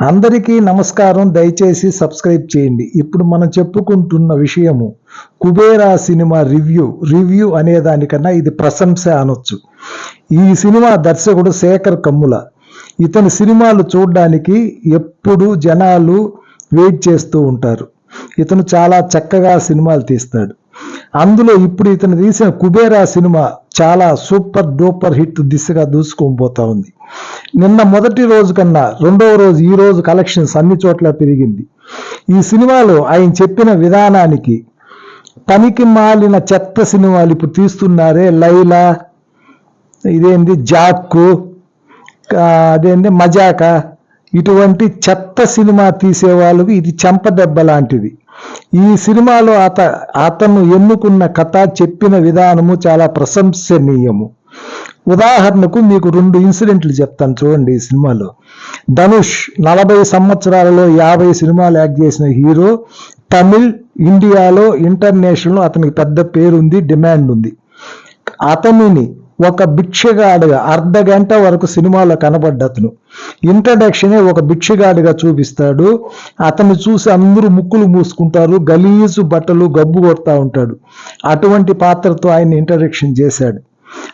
అందరికీ నమస్కారం. దయచేసి సబ్స్క్రైబ్ చేయండి. ఇప్పుడు మనం చెప్పుకుంటున్న విషయము కుబేరా సినిమా రివ్యూ. రివ్యూ అనే దానికన్నా ఇది ప్రశంస అనొచ్చు. ఈ సినిమా దర్శకుడు శేఖర్ కమ్ముల. ఇతని సినిమాలు చూడడానికి ఎప్పుడు జనాలు వెయిట్ చేస్తూ ఉంటారు. ఇతను చాలా చక్కగా సినిమాలు తీస్తాడు. అందులో ఇప్పుడు ఇతను తీసిన కుబేరా సినిమా చాలా సూపర్ డూపర్ హిట్ దిశగా దూసుకొని పోతా ఉంది. నిన్న మొదటి రోజు కన్నా రెండవ రోజు ఈ రోజు కలెక్షన్స్ అన్ని చోట్ల పెరిగింది. ఈ సినిమాలో ఆయన చెప్పిన విధానానికి పనికి మాలిన చెత్త సినిమాలు ఇప్పుడు తీస్తున్నారే లైలా ఇదేంది జాక్కు అదేంటి మజాక? ఇటువంటి చెత్త సినిమా తీసే వాళ్ళకు ఇది చెంపదెబ్బ లాంటిది. ఈ సినిమాలో అత అతను ఎన్నుకున్న కథ చెప్పిన విధానము చాలా ప్రశంసనీయము. ఉదాహరణకు మీకు రెండు ఇన్సిడెంట్లు చెప్తాను చూడండి ఈ సినిమాలో. ధనుష్ నలభై సంవత్సరాలలో యాభై సినిమాలు యాక్ట్ చేసిన హీరో తమిళ్ ఇండియాలో ఇంటర్నేషనల్ అతనికి పెద్ద పేరుంది డిమాండ్ ఉంది అతనిని ఒక భిక్షగాడుగా అర్ధ గంట వరకు సినిమాలో కనబడ్డ అతను ఇంట్రడక్షనే ఒక భిక్షగాడిగా చూపిస్తాడు. అతన్ని చూసి అందరూ ముక్కులు మూసుకుంటారు గలీజు బట్టలు గబ్బు కొడతా ఉంటాడు. అటువంటి పాత్రతో ఆయన ఇంట్రడక్షన్ చేశాడు.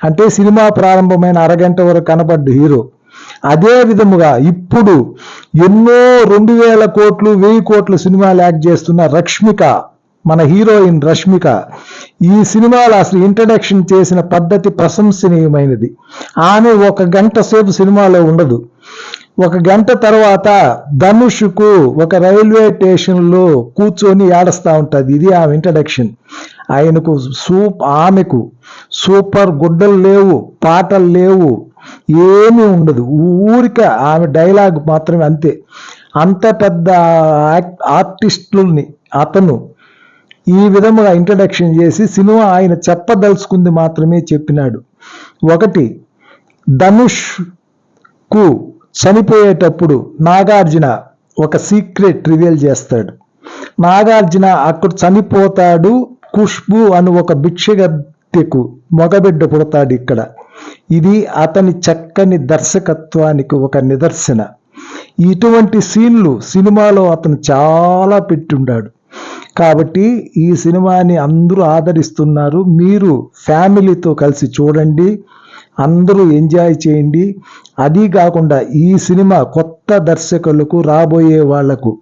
అంటే సినిమా ప్రారంభమైన అరగంట వరకు కనబడ్డ హీరో. అదే విధముగా ఇప్పుడు ఎన్నో రెండు వేల కోట్లు వెయ్యి కోట్ల సినిమాలు యాక్ట్ చేస్తున్న రష్మిక మన హీరోయిన్ రష్మిక ఈ సినిమాలో అసలు ఇంట్రడక్షన్ చేసిన పద్ధతి ప్రశంసనీయమైనది. ఆమె ఒక గంట సేపు సినిమాలో ఉండదు. ఒక గంట తర్వాత ధనుష్కు ఒక రైల్వే స్టేషన్లో కూర్చొని ఏడస్తా ఉంటుంది. ఇది ఆమె ఇంట్రడక్షన్ ఆయనకు సూప్ ఆమెకు సూపర్ గుడ్డలు లేవు పాటలు లేవు ఏమీ ఉండదు. ఊరికే ఆమె డైలాగ్ మాత్రమే అంతే. అంత పెద్ద యాక్- ఆర్టిస్టుల్ని అతను ఈ విధముగా ఇంట్రడక్షన్ చేసి సినిమా ఆయన చెప్పదలుచుకుంది మాత్రమే చెప్పినాడు. ఒకటి ధనుష్కు చనిపోయేటప్పుడు నాగార్జున ఒక సీక్రెట్ రివీల్ చేస్తాడు. నాగార్జున అక్కడ చనిపోతాడు ఖుష్బు అని ఒక భిక్షగత్తెకు మగబిడ్డ పుడతాడు ఇక్కడ. ఇది అతని చక్కని దర్శకత్వానికి ఒక నిదర్శన. ఇటువంటి సీన్లు సినిమాలో అతను చాలా పెట్టుండాడు. కాబట్టి ఈ సినిమాని అందరూ ఆదరిస్తున్నారు. మీరు ఫ్యామిలీతో కలిసి చూడండి. అందరూ ఎంజాయ్ చేయండి. అది కాకుండా ఈ సినిమా కొత్త దర్శకులకు రాబోయే వాళ్ళకు.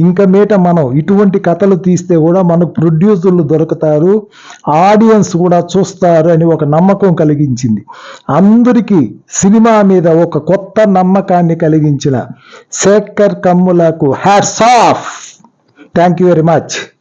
ఇంకా మీట మనం ఇటువంటి కథలు తీస్తే కూడా మనకు ప్రొడ్యూసర్లు దొరుకుతారు. ఆడియన్స్ కూడా చూస్తారు అని ఒక నమ్మకం కలిగించింది. అందరికీ సినిమా మీద ఒక కొత్త నమ్మకాన్ని కలిగించిన Shekhar కమ్ములకు hats off. Thank you very much.